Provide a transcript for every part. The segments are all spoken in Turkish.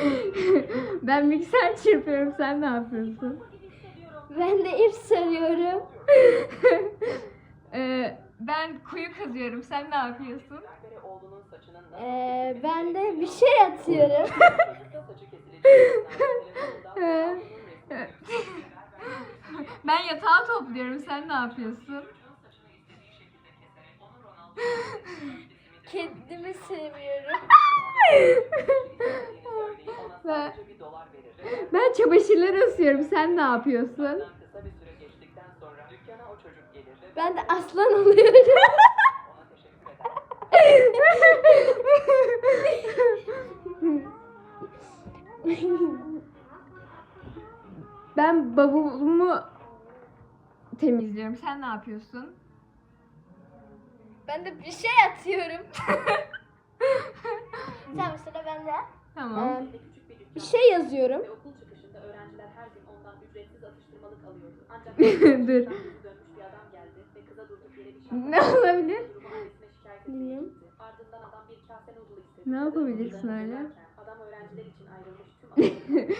ben mikser çırpıyorum. Sen ne yapıyorsun? Ben de ip sarıyorum. Ee, ben kuyu kazıyorum. Sen ne yapıyorsun? Ee, ben de bir şey atıyorum. ben yatağı topluyorum. Sen ne yapıyorsun? Kendimi seviyorum. Ben, bir dolar verir. ben çamaşırları ısıyorum. Sen ne yapıyorsun? Ben de aslan oluyorum. ona teşekkür eder. ben bavulumu temizliyorum. Sen ne yapıyorsun? ben de bir şey atıyorum. Tamam sıra bende. Tamam. Ee, bir şey yazıyorum. Okul çıkışında öğrenciler her gün ondan ücretsiz atıştırmalık alıyordu. Ancak Dur. dönmüş bir adam geldi ve kıza durduk yere bir şey Ne olabilir? Durumu annesine şikayet etmeye Bilmiyorum. gitti. Ardından adam bir kase noodle istedi. Ne yapabilirsin öyle? Adam öğrenciler için ayrılmış tüm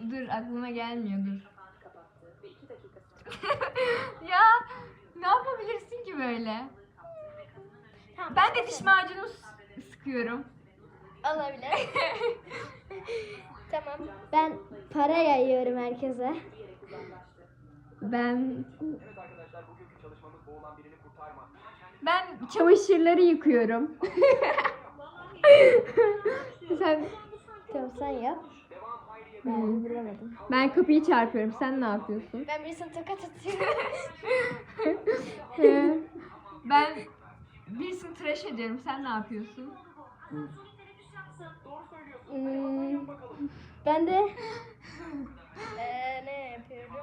Dur aklıma gelmiyor dur. kapağını kapattı ve iki dakika sonra Ya ne yapabilirsin ki böyle? Tamam, Ben de diş macunu s- sıkıyorum. Olabilir. Tamam. Ben para yayıyorum herkese. Ben Evet arkadaşlar bugünkü çalışmamız boğulan birini kurtarma. ben çamaşırları yıkıyorum. Sen Tamam sen yap. Ben vuramadım. ben kapıyı çarpıyorum. Sen ne yapıyorsun? Ben birisine tokat atıyorum. Ee, ben birisini tıraş ediyorum. Sen ne yapıyorsun? Hmm, ben de Ee, ne yapıyorum?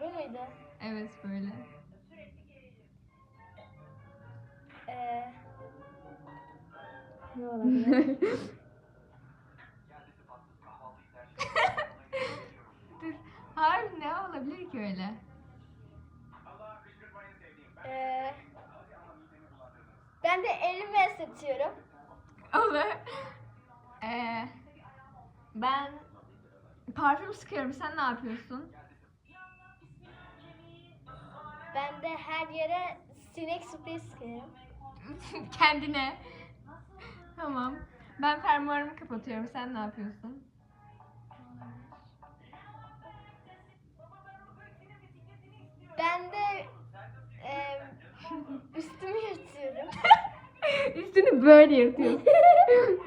Bu muydu? Evet böyle. Ee, ne olabilir? Dur. Hayır ne olabilir ki öyle? Ee, elimi ısıtıyorum. Olur. Ee, ben parfüm sıkıyorum. Sen ne yapıyorsun? Ben de her yere sinek spreyi sıkıyorum. Kendine. Tamam. Ben fermuarımı kapatıyorum. Sen ne yapıyorsun? Üstünü böyle yırtıyorsun.